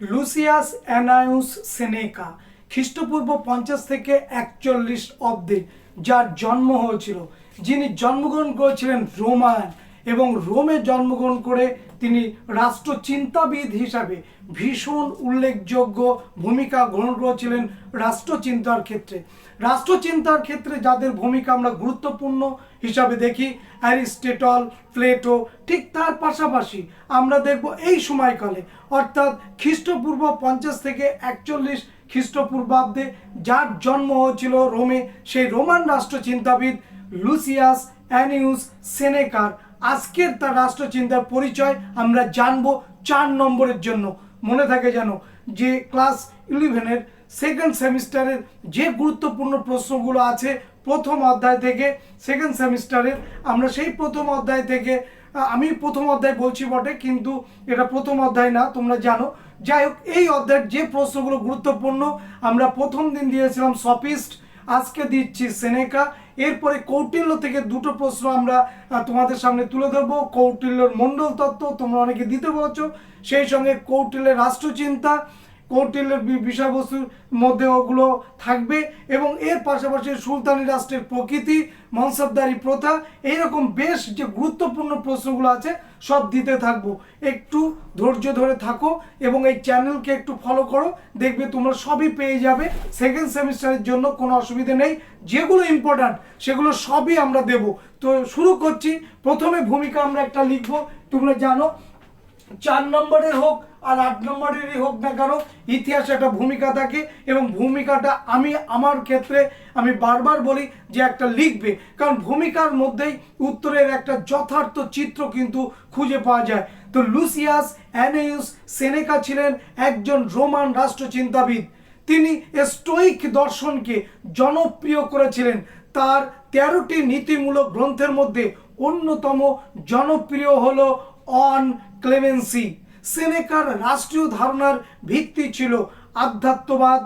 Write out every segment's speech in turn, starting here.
Lucius অ্যানায়ুস সেনেকা, খ্রিস্টপূর্ব পঞ্চাশ থেকে একচল্লিশ অব্দে, যার জন্ম হয়েছিল। যিনি জন্মগ্রহণ করেছিলেন রোমান এবং রোমে জন্মগ্রহণ করে তিনি রাষ্ট্রচিন্তাবিদ হিসাবে ভীষণ উল্লেখযোগ্য ভূমিকা গ্রহণ করেছিলেন রাষ্ট্রচিন্তার ক্ষেত্রে। রাষ্ট্রচিন্তার ক্ষেত্রে যাদের ভূমিকা আমরা গুরুত্বপূর্ণ হিসাবে দেখি, অ্যারিস্টেটল, প্লেটো, ঠিক তার পাশাপাশি আমরা দেখব এই সময়কালে, অর্থাৎ খ্রিস্টপূর্ব পঞ্চাশ থেকে একচল্লিশ খ্রিস্টপূর্বাব্দে যার জন্ম হয়েছিল রোমে, সেই রোমান রাষ্ট্রচিন্তাবিদ লুসিয়াস অ্যানিউস সেনেকার। আজকের তার রাষ্ট্রচিন্তার পরিচয় আমরা জানব চার নম্বরের জন্য। মনে থাকে যেন যে ক্লাস ইলেভেনের সেকেন্ড সেমিস্টারের যে গুরুত্বপূর্ণ প্রশ্নগুলো আছে প্রথম অধ্যায় থেকে সেকেন্ড সেমিস্টারের, আমরা সেই প্রথম অধ্যায় থেকে আমি প্রথম অধ্যায় বলছি বটে, কিন্তু এটা প্রথম অধ্যায় না, তোমরা জানো। যাই হোক, এই অধ্যায়ের যে প্রশ্নগুলো গুরুত্বপূর্ণ, আমরা প্রথম দিন দিয়েছিলাম সপিস্ট, আজকে দিচ্ছি সেনেকা এরপরে কৌটিল্য থেকে দুটো প্রশ্ন আমরা তোমাদের সামনে তুলে ধরবো। কৌটিল্যর মণ্ডল তত্ত্ব তোমরা অনেকে দিতে বলেছ। সেই সঙ্গে কৌটিল্যের রাষ্ট্রচিন্তা কৌটিল্যের বি- বিষয়বস্তুর মধ্যে ওগুলো থাকবে এবং এর পাশাপাশি সুলতানি রাষ্ট্রের প্রকৃতি, মনসবদারি প্রথা, এইরকম বেশ যে গুরুত্বপূর্ণ প্রশ্নগুলো আছে, সব দিতে থাকব। একটু ধৈর্য ধরে থাকো এবং এই চ্যানেলকে একটু ফলো করো, দেখবে তোমরা সবই পেয়ে যাবে। সেকেন্ড সেমিস্টারের জন্য কোনো অসুবিধা নেই। যেগুলো ইম্পর্ট্যান্ট সেগুলো সবই আমরা দেব। তো শুরু করছি। প্রথমে ভূমিকা আমরা একটা লিখব। তোমরা জানো, চার নম্বরের হোক আর আট নম্বরেরই হোক না কেন, ইতিহাসে একটা ভূমিকা থাকে এবং ভূমিকাটা আমি আমার ক্ষেত্রে আমি বারবার বলি যে একটা লিখবে। কারণ ভূমিকার মধ্যেই উত্তরের একটা যথার্থ চিত্র কিন্তু খুঁজে পাওয়া যায়। তো লুসিয়াস অ্যানেউস সেনেকা ছিলেন একজন রোমান রাষ্ট্রচিন্তাবিদ। তিনি স্টোইক দর্শনকে জনপ্রিয় করেছিলেন। তার তেরোটি নীতিমূলক গ্রন্থের মধ্যে অন্যতম জনপ্রিয় হলো অন ক্লেমেন্সি। সেনেকার রাষ্ট্রীয় ধারণার ভিত্তি ছিল আধ্যাত্মবাদ,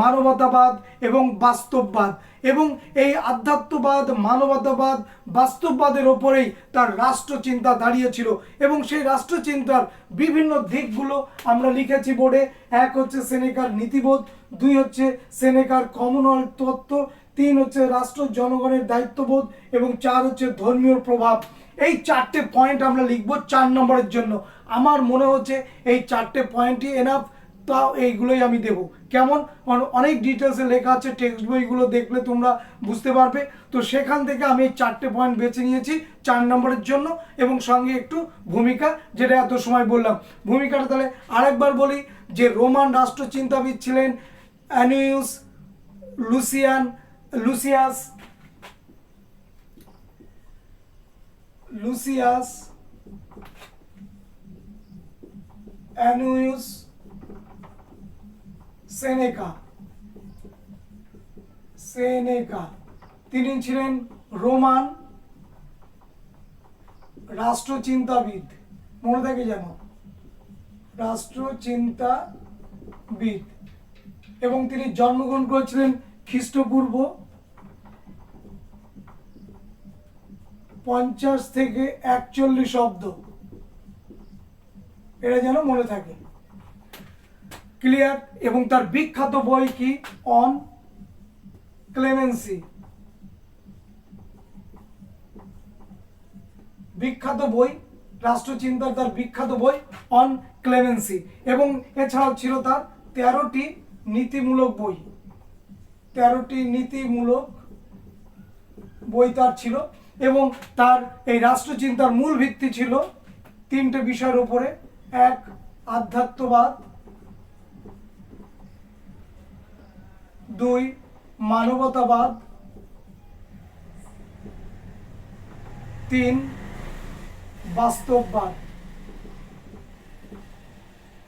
মানবতাবাদ এবং বাস্তববাদ। এবং এই আধ্যাত্মবাদ, মানবতাবাদ, বাস্তববাদের ওপরেই তার রাষ্ট্রচিন্তা দাঁড়িয়েছিল এবং সেই রাষ্ট্রচিন্তার বিভিন্ন দিকগুলো আমরা লিখেছি বোর্ডে। এক হচ্ছে সেনেকার নীতিবোধ, দুই হচ্ছে সেনেকার কমনওয়েলথ তত্ত্ব, তিন হচ্ছে রাষ্ট্র জনগণের দায়িত্ববোধ, এবং চার হচ্ছে ধর্মীয় প্রভাব। এই চারটে পয়েন্ট আমরা লিখব চার নম্বরের জন্য। আমার মনে হচ্ছে এই চারটে পয়েন্টই এনাফ তাও এইগুলোই আমি দেব। কেমন? অনেক ডিটেলসে লেখা আছে টেক্সট বইগুলো দেখলে তোমরা বুঝতে পারবে। তো সেখান থেকে আমি এই চারটে পয়েন্ট বেছে নিয়েছি চার নম্বরের জন্য এবং সঙ্গে একটু ভূমিকা, যেটা এত সময় বললাম। ভূমিকাটা তাহলে আরেকবার বলি যে রোমান রাষ্ট্রচিন্তাবিদ ছিলেন Annaeus Lucian, Lucius Lucius Annaeus Seneca Seneca তিনি ছিলেন রোমান রাষ্ট্রচিন্তাবিদ। মনে থাকে যেন রাষ্ট্রচিন্তাবিদ। এবং তিনি জন্মগ্রহণ করেছিলেন খ্রিস্টপূর্ব পঞ্চাশ থেকে একচল্লিশ অব্দ। এটা যেন মনে থাকে। ক্লিয়ার এবং তার বিখ্যাত বই কি? অন ক্লেমেন্সি বিখ্যাত বই, রাষ্ট্রচিন্তার তার বিখ্যাত বই অন ক্লেমেন্সি এবং এছাড়াও ছিল তার তেরোটি নীতিমূলক বই। তেরোটি নীতিমূলক বই তার ছিল এবং তার এই রাষ্ট্রচিন্তার মূল ভিত্তি ছিল তিনটে বিষয়ের উপরে। এক আধ্যাত্মবাদ। দুই মানবতাবাদ। তিন বাস্তববাদ।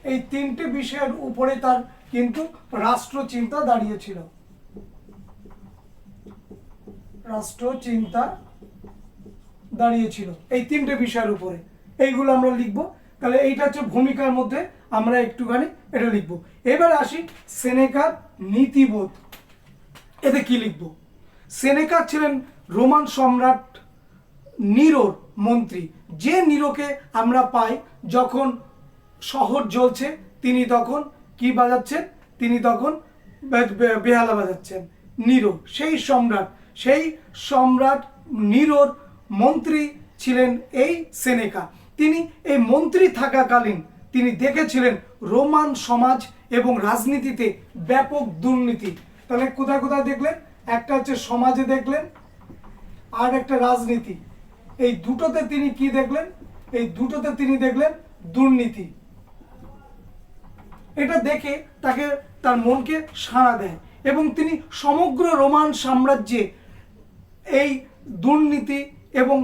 এই তিনটে বিষয়ের উপরে তার কিন্তু রাষ্ট্রচিন্তা দাঁড়িয়েছিল। রাষ্ট্রচিন্তা দাঁড়িয়েছিল এই তিনটে বিষয়ের উপরে। এইগুলো আমরা লিখব। তাহলে এইটা হচ্ছে ভূমিকার মধ্যে আমরা একটুখানি এটা লিখব। এবার আসি সেনেকার নীতিবোধ। এতে কি লিখব? সেনেকা ছিলেন রোমান সম্রাট নিরোর মন্ত্রী। যে নিরোকে আমরা পাই যখন শহর জ্বলছে, তিনি তখন কি বাজাচ্ছেন? তিনি তখন বেহালা বাজাচ্ছেন। নিরো, সেই সম্রাট। সেই সম্রাট নিরোর মন্ত্রী ছিলেন এই সেনেকা। তিনি এই মন্ত্রী থাকাকালীন তিনি দেখেছিলেন রোমান সমাজ এবং রাজনীতিতে ব্যাপক দুর্নীতি। তাহলে কোথায় কোথায় দেখলেন? একটা হচ্ছে সমাজে দেখলেন, আর একটা রাজনীতি। এই দুটোতে তিনি কি দেখলেন? এই দুটোতে তিনি দেখলেন দুর্নীতি। এটা দেখে তাকে, তার মনকে সাড়া দেয় এবং তিনি সমগ্র রোমান সাম্রাজ্যে এই দুর্নীতি এবং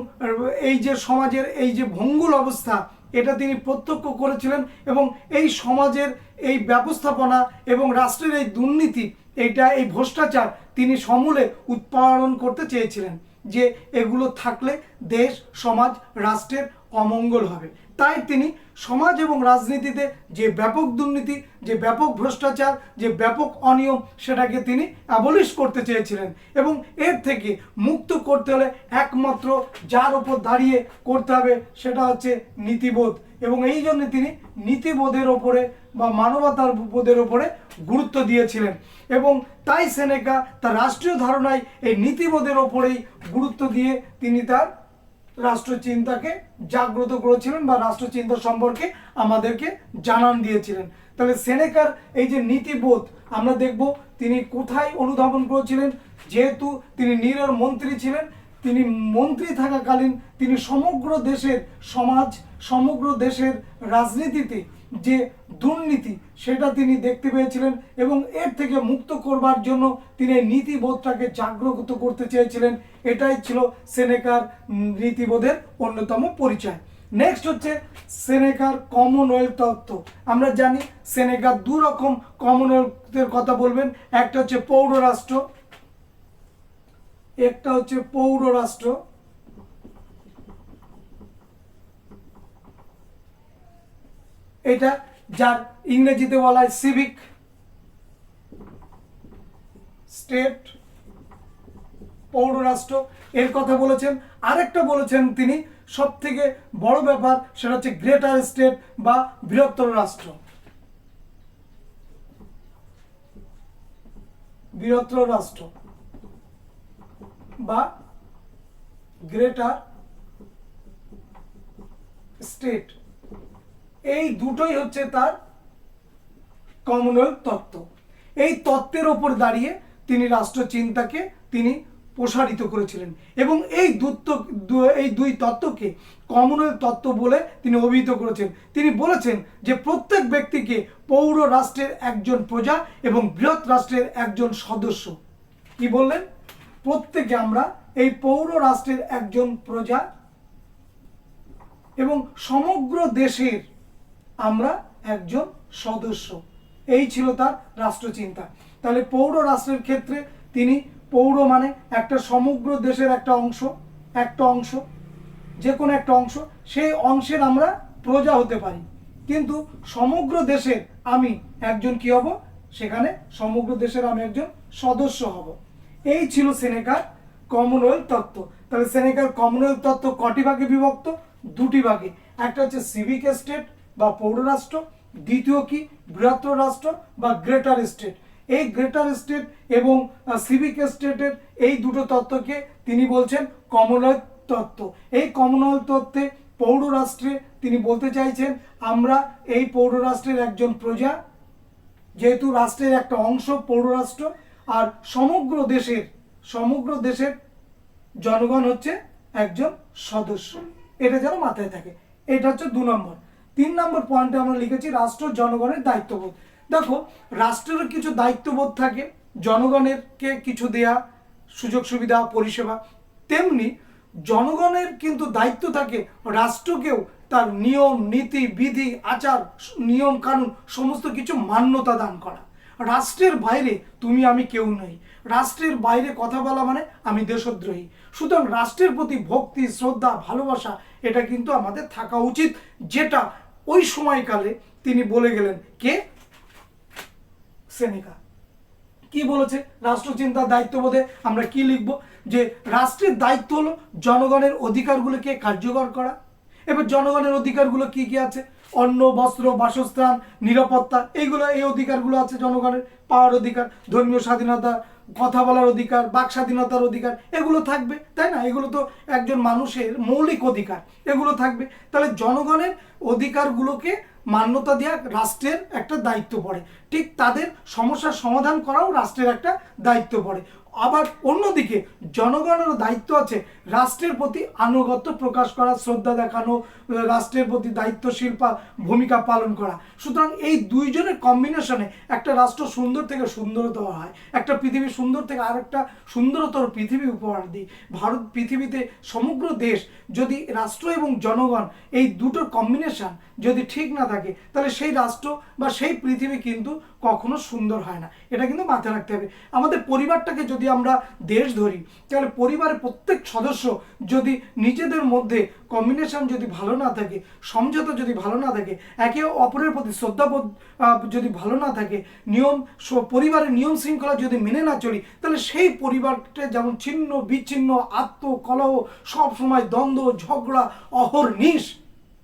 এই যে সমাজের এই যে ভঙ্গুল অবস্থা, এটা তিনি প্রত্যক্ষ করেছিলেন এবং এই সমাজের এই ব্যবস্থাপনা এবং রাষ্ট্রের এই দুর্নীতি, এইটা, এই ভ্রষ্টাচার তিনি সমূলে উৎপাদন করতে চেয়েছিলেন যে এগুলো থাকলে দেশ, সমাজ, রাষ্ট্রের অমঙ্গল হবে। তাই তিনি সমাজ এবং রাজনীতিতে যে ব্যাপক দুর্নীতি, যে ব্যাপক ভ্রষ্টাচার, যে ব্যাপক অনিয়ম, সেটাকে তিনি অ্যাবলিশ করতে চেয়েছিলেন এবং এর থেকে মুক্ত করতে হলে একমাত্র যার ওপর দাঁড়িয়ে করতে হবে সেটা হচ্ছে নীতিবোধ এবং এই জন্য তিনি নীতিবোধের ওপরে বা মানবতার বোধের ওপরে গুরুত্ব দিয়েছিলেন এবং তাই সেনেকা তার রাষ্ট্রীয় ধারণায় এই নীতিবোধের ওপরেই গুরুত্ব দিয়ে তিনি তার রাষ্ট্রচিন্তাকে জাগ্রত করেছিলেন বা রাষ্ট্রচিন্তা সম্পর্কে আমাদেরকে জানান দিয়েছিলেন। তাহলে সেনেকার এই যে নীতিবোধ, আমরা দেখব তিনি কোথায় অনুধাবন করেছিলেন, যেহেতু তিনি নিরর মন্ত্রী ছিলেন, তিনি মন্ত্রী থাকাকালীন তিনি সমগ্র দেশের সমাজ, সমগ্র দেশের রাজনীতিতে যে দুর্নীতি, সেটা তিনি দেখতে পেয়েছিলেন এবং এর থেকে মুক্ত করবার জন্য তিনি নীতিবোধটাকে জাগ্রত করতে চেয়েছিলেন। এটাই ছিল সেনেকার নীতিবোধের অন্যতম পরিচয়। নেক্সট হচ্ছে সেনেকার কমনওয়েলথ তত্ত্ব। আমরা জানি সেনেকার দু রকম কমনওয়েলথের কথা বলবেন। একটা হচ্ছে পৌররাষ্ট্র একটা হচ্ছে পৌর এটা যার ইংরেজিতে বলা হয় সিভিক স্টেট পৌররাষ্ট্র। এর কথা বলেছেন। আরেকটা বলেছেন তিনি সব থেকে বড় ব্যাপার সেটা হচ্ছে গ্রেটার স্টেট বা বৃহত্তর রাষ্ট্র। বৃহত্তর রাষ্ট্র বা গ্রেটার স্টেট। এই দুটোই হচ্ছে তার কমনওয়েলথ তত্ত্ব। এই তত্ত্বের ওপর দাঁড়িয়ে তিনি রাষ্ট্রচিন্তাকে তিনি প্রসারিত করেছিলেন এবং এই দুত্ত এই দুই তত্ত্বকে কমনওয়েলথ তত্ত্ব বলে তিনি অভিহিত করেছেন। তিনি বলেছেন যে প্রত্যেক ব্যক্তিকে পৌর রাষ্ট্রের একজন প্রজা এবং বৃহৎ রাষ্ট্রের একজন সদস্য। কি বললেন? প্রত্যেকে আমরা এই পৌর রাষ্ট্রের একজন প্রজা এবং সমগ্র দেশের আমরা একজন সদস্য। এই ছিল তার রাষ্ট্রচিন্তা। তাহলে পৌর রাষ্ট্রের ক্ষেত্রে তিনি পৌর মানে একটা সমগ্র দেশের একটা অংশ একটা অংশ যে কোনো একটা অংশ, সেই অংশের আমরা প্রজা হতে পারি। কিন্তু সমগ্র দেশের আমি একজন কি হব? সেখানে সমগ্র দেশের আমি একজন সদস্য হব। এই ছিল সেনেকার কমনওয়েলথ তত্ত্ব। তাহলে সেনেকার কমনওয়েলথ তত্ত্ব কটি ভাগে বিভক্ত? দুটি ভাগে। একটা হচ্ছে সিভিক স্টেট বা পৌররাষ্ট্র, দ্বিতীয় কি? বৃহত্তর রাষ্ট্র বা গ্রেটার স্টেট এই গ্রেটার স্টেট এবং সিভিক স্টেটের এই দুটো তত্ত্বকে তিনি বলছেন কমনওয়েলথ তত্ত্ব। এই কমনওয়েলথ তত্ত্বে পৌররাষ্ট্রে তিনি বলতে চাইছেন, আমরা এই পৌররাষ্ট্রের একজন প্রজা, যেহেতু রাষ্ট্রের একটা অংশ পৌররাষ্ট্র, আর সমগ্র দেশের সমগ্র দেশের জনগণ হচ্ছে একজন সদস্য। এটা যেন মাথায় থাকে। এটা হচ্ছে দু নম্বর। তিন নম্বর পয়েন্টে আমরা লিখেছি রাষ্ট্র জনগণের দায়িত্ববোধ। দেখো, রাষ্ট্রেরও কিছু দায়িত্ববোধ থাকে, জনগণেরকে কিছু দেয়া, সুযোগ সুবিধা, পরিষেবা। তেমনি জনগণের কিন্তু দায়িত্ব থাকে রাষ্ট্রকেও তার নিয়ম, নীতি, বিধি, আচার, নিয়ম কানুন, সমস্ত কিছু মান্যতা দান করা। রাষ্ট্রের বাইরে তুমি, আমি কেউ নই। রাষ্ট্রের বাইরে কথা বলা মানে আমি দেশদ্রোহী। সুতরাং রাষ্ট্রের প্রতি ভক্তি, শ্রদ্ধা, ভালোবাসা, এটা কিন্তু আমাদের থাকা উচিত, যেটা ওই সময়কালে তিনি বলে গেলেন, কে? সেনেকা। কি বলেছে? রাষ্ট্রচিন্তার দায়িত্ববোধে আমরা কি লিখব? যে রাষ্ট্রের দায়িত্ব হলো জনগণের অধিকারগুলোকে কার্যকর করা। এবার জনগণের অধিকারগুলো কি কি আছে? অন্ন, বস্ত্র, বাসস্থান, নিরাপত্তা এইগুলো এই অধিকারগুলো আছে জনগণের পাওয়ার অধিকার, ধর্মীয় স্বাধীনতা কথা বলার অধিকার, বাক স্বাধীনতার অধিকার, এগুলো থাকবে, তাই না? এগুলো তো একজন মানুষের মৌলিক অধিকার, এগুলো থাকবে। তাহলে জনগণের অধিকারগুলোকে মান্যতা দেওয়া রাষ্ট্রের একটা দায়িত্ব পড়ে। ঠিক তাদের সমস্যার সমাধান করাও রাষ্ট্রের একটা দায়িত্ব পড়ে। আবার অন্যদিকে জনগণেরও দায়িত্ব আছে রাষ্ট্রের প্রতি আনুগত্য প্রকাশ করা, শ্রদ্ধা দেখানো, রাষ্ট্রের প্রতি দায়িত্বশীল ভূমিকা পালন করা। সুতরাং এই দুইজনের কম্বিনেশনে একটা রাষ্ট্র সুন্দর থেকে সুন্দরতর হয়, একটা পৃথিবী সুন্দর থেকে আরেকটা সুন্দরতর পৃথিবী উপহার দিই। ভারত পৃথিবীতে সমগ্র দেশ যদি রাষ্ট্র এবং জনগণ এই দুটোর কম্বিনেশন যদি ঠিক না থাকে, তাহলে সেই রাষ্ট্র বা সেই পৃথিবী কিন্তু কখনো সুন্দর হয় না। এটা কিন্তু মাথায় রাখতে হবে। আমাদের পরিবারটাকে যদি আমরা দেশ ধরি, তাহলে পরিবারের প্রত্যেক সদস্য যদি নিজেদের মধ্যে কম্বিনেশন যদি ভালো না থাকে, সমঝোতা যদি ভালো না থাকে, একে অপরের প্রতি শ্রদ্ধাবোধ যদি ভালো না থাকে, নিয়ম পরিবারের নিয়ম শৃঙ্খলা যদি মেনে না চলি, তাহলে সেই পরিবারটা যেমন ছিন্ন, বিচ্ছিন্ন আত্ম কলহ সব দ্বন্দ্ব, ঝগড়া, অহর্নিশ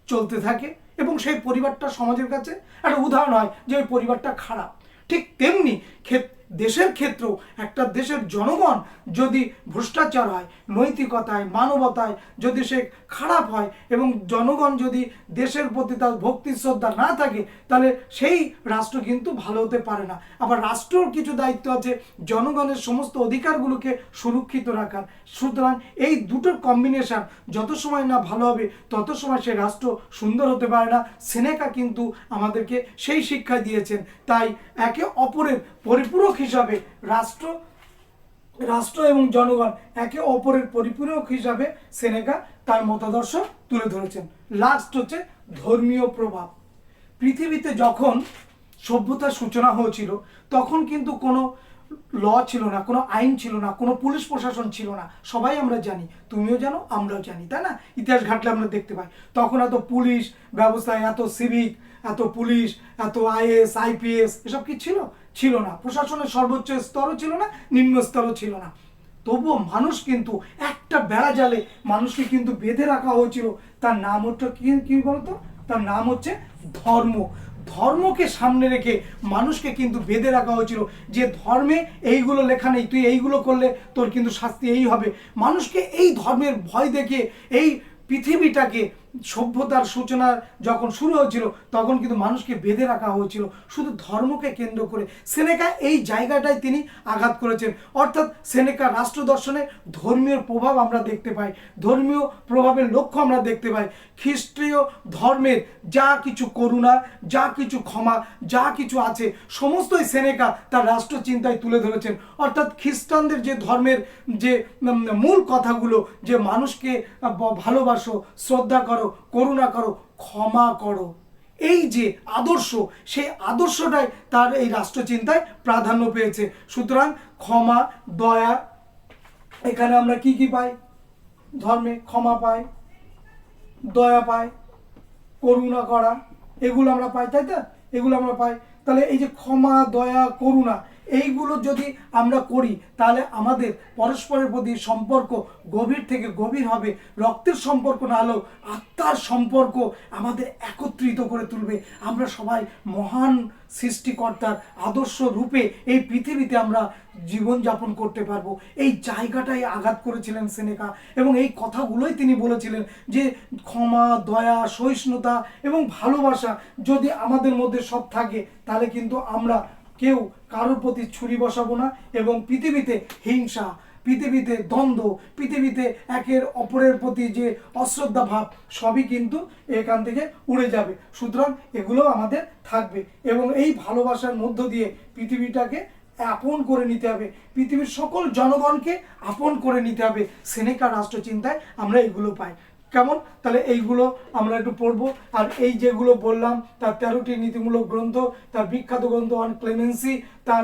চলতে থাকে। এবং সেই পরিবারটা সমাজের কাছে একটা উদাহরণ হয় যে ওই পরিবারটা খারাপ। ঠিক তেমনি ক্ষেত- দেশের ক্ষেত্রেও একটা দেশের জনগণ যদি ভ্রষ্টাচার হয়, নৈতিকতায়, মানবতায় যদি সে খারাপ হয় এবং জনগণ যদি দেশের প্রতি তার ভক্তি, শ্রদ্ধা না থাকে, তাহলে সেই রাষ্ট্র কিন্তু ভালো হতে পারে না। আবার রাষ্ট্রর কিছু দায়িত্ব আছে, জনগণের সমস্ত অধিকারগুলোকে সুরক্ষিত রাখার। সুতরাং এই দুটোর কম্বিনেশন যত সময় না ভালো হবে, তত সময় সে রাষ্ট্র সুন্দর হতে পারে না। সেনেকা কিন্তু আমাদেরকে সেই শিক্ষা দিয়েছেন। তাই একে অপরের পরিপূরক হিসাবে রাষ্ট্র রাষ্ট্র এবং জনগণ একে অপরের পরিপূরক হিসাবে সেনেকা তার মতাদর্শ তুলে ধরেছেন। লাস্ট হচ্ছে ধর্মীয় প্রভাব। পৃথিবীতে যখন সভ্যতার সূচনা হয়েছিল, তখন কিন্তু কোনো ল ছিল না, কোনো আইন ছিল না, কোনো পুলিশ প্রশাসন ছিল না, সবাই আমরা জানি, তুমিও জানো, আমরাও জানি, তাই না? ইতিহাস ঘাটলে আমরা দেখতে পাই। তখন এত পুলিশ ব্যবস্থায়, এত সিভিক এত পুলিশ, এত আইএস, আইপিএস, এসব কি ছিল? ছিল না। প্রশাসনের সর্বোচ্চ স্তরও ছিল না, নিম্ন স্তরও ছিল না। তবুও মানুষ কিন্তু একটা বেড়া জালে মানুষকে কিন্তু বেঁধে রাখা হয়েছিল। তার নাম হচ্ছে কি কি বলতো? তার নাম হচ্ছে ধর্ম। ধর্মকে সামনে রেখে মানুষকে কিন্তু বেঁধে রাখা হয়েছিল। যে ধর্মে এইগুলো লেখা নেই, তুই এইগুলো করলে তোর কিন্তু শাস্তি এই হবে। মানুষকে এই ধর্মের ভয় দেখে, এই পৃথিবীটাকে সভ্যতার সূচনা যখন শুরু হয়েছিল, তখন কিন্তু মানুষকে বেঁধে রাখা হয়েছিল। শুধু ধর্মকে কেন্দ্র করে সেনেকা এই জায়গাটায় তিনি আঘাত করেছেন। অর্থাৎ সেনেকা রাষ্ট্র দর্শনে ধর্মীয় প্রভাব আমরা দেখতে পাই, ধর্মীয় প্রভাবের লক্ষ্য আমরা দেখতে পাই। খ্রিস্টীয় ধর্মের যা কিছু করুণা, যা কিছু ক্ষমা, যা কিছু আছে, সমস্তই সেনেকা তার রাষ্ট্র চিন্তায় তুলে ধরেছেন। অর্থাৎ খ্রিস্টানদের যে ধর্মের যে মূল কথাগুলো, যে মানুষকে ভালোবাসো, শ্রদ্ধা করো করুণা করো, ক্ষমা করো। এই যে আদর্শ, সেই আদর্শটাই তার এই রাষ্ট্রচিন্তায় প্রাধান্য পেয়েছে। সুতরাং ক্ষমা, দয়া, এখানে আমরা কি কি পাই? ধর্মে ক্ষমা পাই, দয়া পাই, করুণা করা, এগুলো আমরা পাই, তাই তো? এগুলো আমরা পাই। তাহলে এই যে ক্ষমা, দয়া, করুণা এইগুলো যদি আমরা করি, তাহলে আমাদের পরস্পরের প্রতি সম্পর্ক গভীর থেকে গভীর হবে। রক্তের সম্পর্ক না হলেও আত্মার সম্পর্ক আমাদের একত্রিত করে তুলবে। আমরা সবাই মহান সৃষ্টিকর্তার আদর্শ রূপে এই পৃথিবীতে আমরা জীবনযাপন করতে পারব। এই জায়গাটাই আঘাত করেছিলেন সেনেকা এবং এই কথাগুলোই তিনি বলেছিলেন যে ক্ষমা, দয়া, সহিষ্ণুতা এবং ভালোবাসা যদি আমাদের মধ্যে সব থাকে, তাহলে কিন্তু আমরা কেউ কারোর প্রতি ছুরি বসাবো না এবং পৃথিবীতে হিংসা, পৃথিবীতে দ্বন্দ্ব, পৃথিবীতে একের অপরের প্রতি যে অশ্রদ্ধা ভাব সবই কিন্তু এখান থেকে উড়ে যাবে। সুতরাং এগুলো আমাদের থাকবে এবং এই ভালোবাসার মধ্য দিয়ে পৃথিবীটাকে আপন করে নিতে হবে। পৃথিবীর সকল জনগণকে আপন করে নিতে হবে। সেনেকা রাষ্ট্রচিন্তায় আমরা এগুলো পাই। কেমন? তাহলে এইগুলো আমরা একটু পড়ব। আর এই যেগুলো বললাম, তার তেরোটি নীতিমূলক গ্রন্থ, তার বিখ্যাত গ্রন্থ অন ক্লেমেন্সি, তার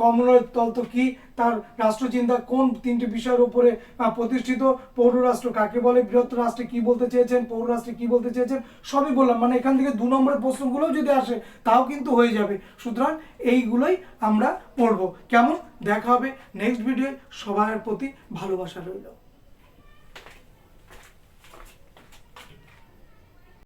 কমনওয়েলথ তত্ত্ব কি, তার রাষ্ট্রচিন্তা কোন তিনটি বিষয়ের উপরে প্রতিষ্ঠিত, পৌররাষ্ট্র কাকে বলে বৃহত্তর রাষ্ট্রে কি বলতে চেয়েছেন, পৌররাষ্ট্রে কি বলতে চেয়েছেন, সবই বললাম। মানে এখান থেকে দু নম্বরের প্রশ্নগুলো যদি আসে, তাও কিন্তু হয়ে যাবে। সুতরাং এইগুলোই আমরা পড়ব। কেমন? দেখা হবে নেক্সট ভিডিও সবার প্রতি ভালোবাসা রইল।